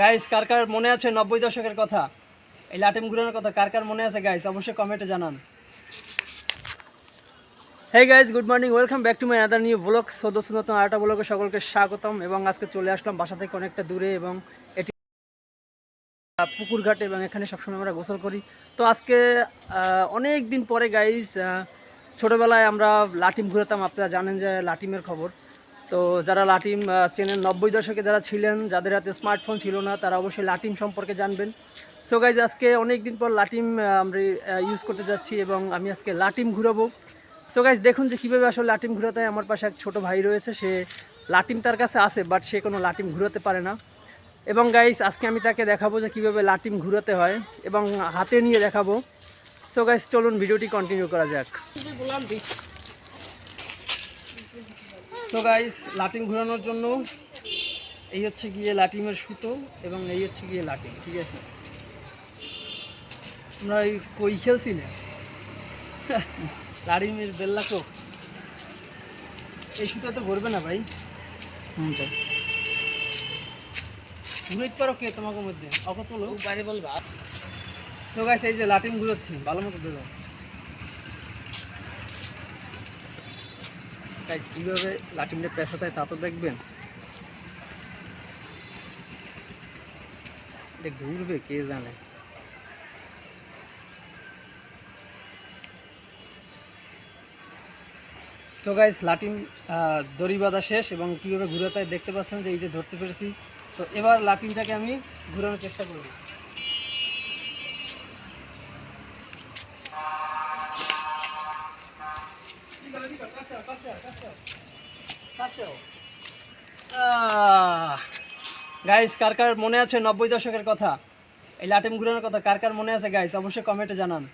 Guys কার কার মনে আছে নব্বই দশকের কথা? এই লাটিম ঘুরানোর কথা কার কার মনে আছে গাইস অবশ্যই কমেন্টে জানান। Hey guys good morning welcome back to my other new blog সদস্য নতুন আরেকটা ব্লগে সকলকে স্বাগতম এবং আজকে চলে আসলাম বাসা থেকে অনেকটা দূরে এবং এটি পুকুর ঘাটে এবং এখানে সবসময় আমরা গোসল করি। তো আজকে অনেক দিন পরে গাইস ছোটোবেলায় আমরা লাটিম ঘুরাতাম আপনারা জানেন যে লাটিমের খবর। তো যারা লাটিম চেনেন, নব্বই দশকে যারা ছিলেন, যাদের হাতে স্মার্টফোন ছিল না, তারা অবশ্যই লাটিম সম্পর্কে জানবেন। সো গাইজ আজকে অনেক দিন পর লাটিম আমরা ইউজ করতে যাচ্ছি এবং আমি আজকে লাটিম ঘুরাবো। সো গাইজ দেখুন যে কীভাবে আসলে লাটিম ঘুরাতে আমার পাশে এক ছোটো ভাই রয়েছে, সে লাটিম তার কাছে আছে বাট সে কোনো লাটিম ঘুরাতে পারে না। এবং গাইস আজকে আমি তাকে দেখাবো যে কীভাবে লাটিম ঘুরাতে হয় এবং হাতে নিয়ে দেখাবো। সো গাইজ চলুন ভিডিওটি কন্টিনিউ করা যাক। তো গাইস লাটিম ঘোরানোর জন্য এই হচ্ছে গিয়ে লাটিমের সুতো এবং এই হচ্ছে গিয়ে লাটিম ঠিক আছে? আমরা এই কই খেলছি না? লাটিমের বেল্লা তো। এই সুতো তো ঘুরবে না ভাই। হুম তাই ঘুরাইতে পারো কে তোমাকে মধ্যে? অত তোলো বাইরে বলবা। তো গাইস এই যে লাটিম ঘুরোচ্ছি ভালো মতো দেবো গাইস কীভাবে লাটিমটা পেঁচাতে হয় তা তো দেখবেন। এটা ঘুরবে, কে জানে। তো গাইস লাটিম দড়ি বাঁধা শেষ এবং কীভাবে ঘুরাতে দেখতে পাচ্ছেন যে এই যে ধরতে পেরেছি। তো এবার লাটিমটাকে আমি ঘুরানোর চেষ্টা করব। গাইস কার কার মনে আছে নব্বই দশকের কথা? এই লাটিম ঘুরানোর কথা, কার কার মনে আছে গাইস অবশ্যই কমেন্টে জানান।